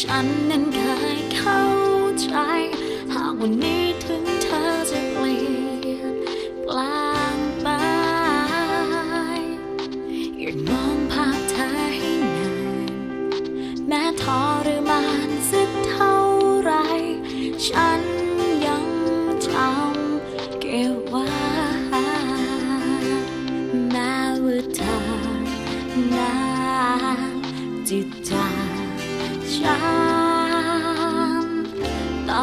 ฉันนั้นเคยเข้าใจ หากวันนี้ถึงเธอจะเปลี่ยนแปลงไปอย่ามองภาพเธอให้นานแม้ทรมานสักเท่าไร ฉันยังจำเก็บไว้แว่านานจิตใจ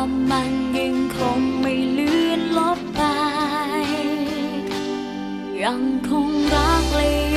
ความมันยังคงไม่เลื่อนลบไป ยังคงรักเลย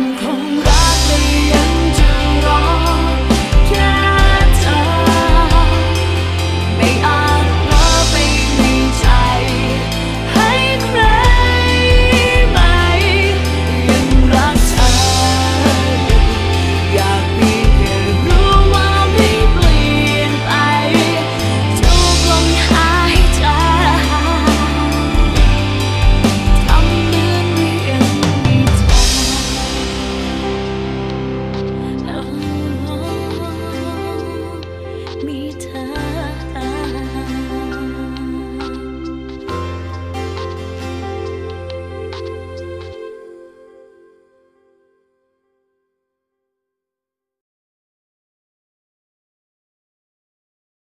and